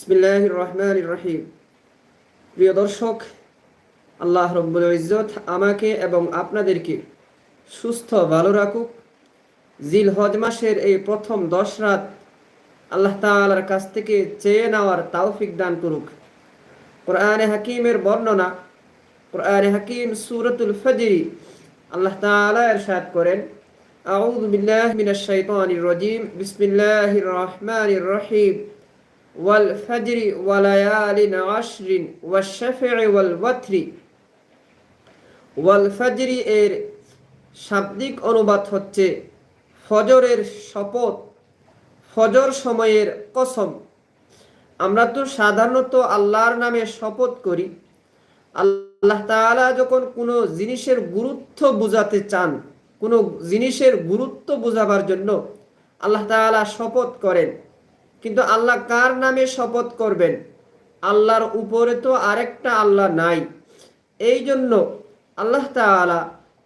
বিসমিল্লাহ রহমান রহিম প্রিয় দর্শক, আল্লাহ রব্বুল ইজ্জত আমাকে এবং আপনাদেরকে সুস্থ, ভালো রাখুক। জিল হজ মাসের এই প্রথম দশ রাত আল্লাহ তাআলার কাছ থেকে চেয়ে নেওয়ার তাওফিক দান করুক। কোরআনে হাকিমের বর্ণনা, কোরআনে হাকিম সুরতুল ফজরি, আল্লাহ তাআলা ইরশাদ করেন, আউযু বিল্লাহি মিনাশ শাইতানির রাজিম, বিসমিল্লাহির রহমানির রহিম। আশরিন ওয়াশ-শাফঈ ওয়াল ওয়াতরি। ওয়াল ফজরি এর শাব্দিক অনুবাদ হচ্ছে ফজরের শপথ, ফজর সময়ের কসম। আমরা তো সাধারণত আল্লাহর নামে শপথ করি। আল্লাহ তাআলা যখন কোনো জিনিসের গুরুত্ব বুঝাতে চান, কোনো জিনিসের গুরুত্ব বোঝাবার জন্য আল্লাহ তাআলা শপথ করেন। কিন্তু আল্লাহ কার নামে শপথ করবেন? আল্লাহর উপরে তো আরেকটা আল্লাহ নাই। এই জন্য আল্লাহ তাআলা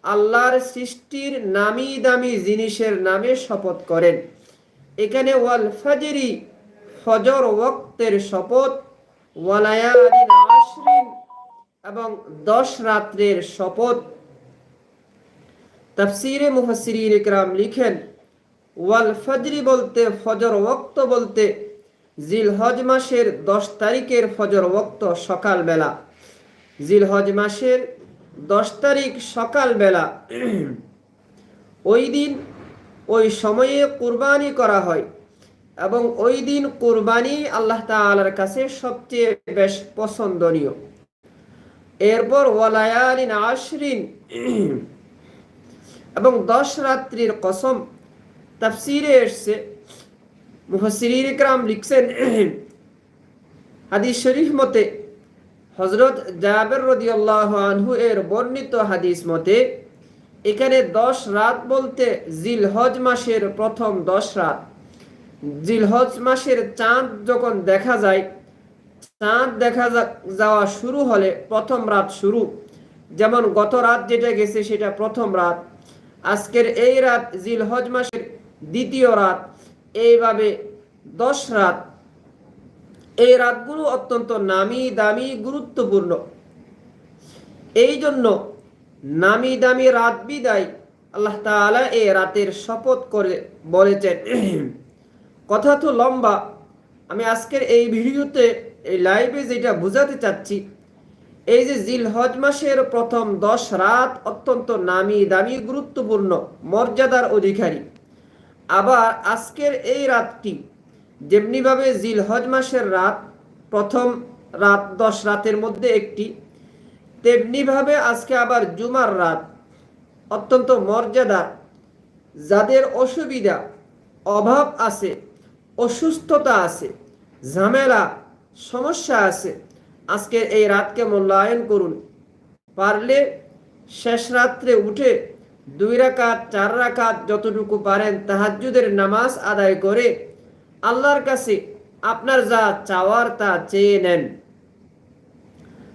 আল্লাহর সৃষ্টির নামি দামি জিনিসের নামে শপথ করেন। এখানে ওয়াল ফাজরি ফজর ওয়াক্তের শপথ ওয়ালায়ালিন এবং দশ রাত্রের শপথ। তাফসিরে মুফাসসিরিন ইকরাম লিখেন ওয়াল ফজরি বলতে ফজর ওক্ত বলতে জিল হজ মাসের দশ তারিখের ফজর ওক্ত সকালবেলা। জিল হজ মাসের দশ তারিখ সকালবেলা। ওই দিন ওই সময়ে কুরবানি করা হয় এবং ওই দিন কুরবানি আল্লাহ তাআলার কাছে সবচেয়ে বেশ পছন্দনীয়। এরপর ওয়ালায়ালিন আশরিন এবং দশ রাত্রির কসম তাফসিরে এসছে মুফাসসিরিন ইকরাম লিখছেন হাদিস শরীফ মতে হজরত জাবের রদিয়াল্লাহু আনহু এর বর্ণিত হাদিস মতে এখানে দশ রাত বলতে জিলহজ মাসের প্রথম দশ রাত জিলহজ মাসের চাঁদ যখন দেখা যায় চাঁদ দেখা যাওয়া শুরু হলে প্রথম রাত শুরু যেমন গত রাত যেটা গেছে সেটা প্রথম রাত আজকের এই রাত জিলহজ মাসের দ্বিতীয় রাত, এইভাবে দশ রাত। এই রাতগুলো অত্যন্ত নামি দামি, গুরুত্বপূর্ণ। এই জন্য নামি দামি রাত বিদায় আল্লাহ তাআলা এই রাতের শপথ করে বলেছেন। কথা তো লম্বা। আমি আজকের এই ভিডিওতে, এই লাইভে যেটা বোঝাতে চাচ্ছি, এই যে জিল হজ মাসের প্রথম দশ রাত অত্যন্ত নামি দামি, গুরুত্বপূর্ণ, মর্যাদার অধিকারী। আবার আজকের এই রাতটি যেমনিভাবে জিল হজ মাসের রাত, প্রথম রাত দশ রাতের মধ্যে একটি, তেমনিভাবে আজকে আবার জুমার রাত। অত্যন্ত মর্যাদার যাদের অসুবিধা, অভাব আছে, অসুস্থতা আছে, ঝামেলা, সমস্যা আছে আজকে এই রাতকে মূল্যায়ন করুন। পারলে শেষ রাত্রে উঠে দুই রাকাত, চার রাকাত যতটুকু পারেন তাহাজ্জুদের নামাজ আদায় করে আল্লাহর কাছে আপনার যা চাওয়ার তা চেয়ে নেন।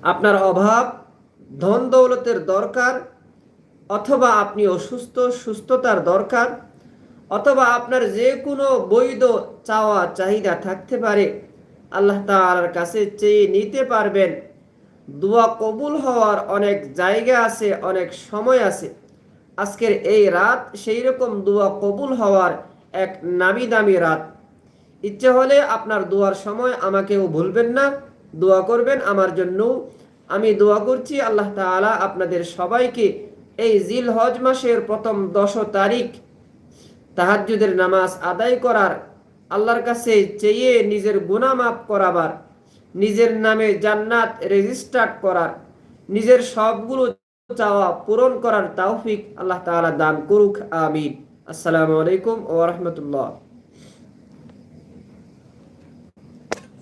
আপনার অভাব, ধন দৌলতের দরকার অথবা আপনি অসুস্থ, সুস্থতার দরকার অথবা আপনার যে কোনো বৈধ চাওয়া চাহিদা থাকতে পারে, আল্লাহ তালার কাছে চেয়ে নিতে পারবেন। দোয়া কবুল হওয়ার অনেক জায়গা আছে, অনেক সময় আছে। আজকের এই রাত সেই রকম দোয়া কবুল হওয়ার এক নামি দামি রাত। ইচ্ছে হলে আপনার দোয়ার সময় আমাকেও ভুলবেন না, দোয়া করবেন আমার জন্য আমি দোয়া করছি আল্লাহ তাআলা আপনাদের সবাইকে এই জিল হজ মাসের প্রথম দশ তারিখ তাহাজ্জুদের নামাজ আদায় করার, আল্লাহর কাছে চেয়ে নিজের গুনাহ মাফ করাবার, নিজের নামে জান্নাত রেজিস্টার করার, নিজের সবগুলো চাওয়া পূরণ করার তাওফিক আল্লাহ তাআলা দান করুক আমিন। আসসালামু আলাইকুম ওয়া রাহমাতুল্লাহ।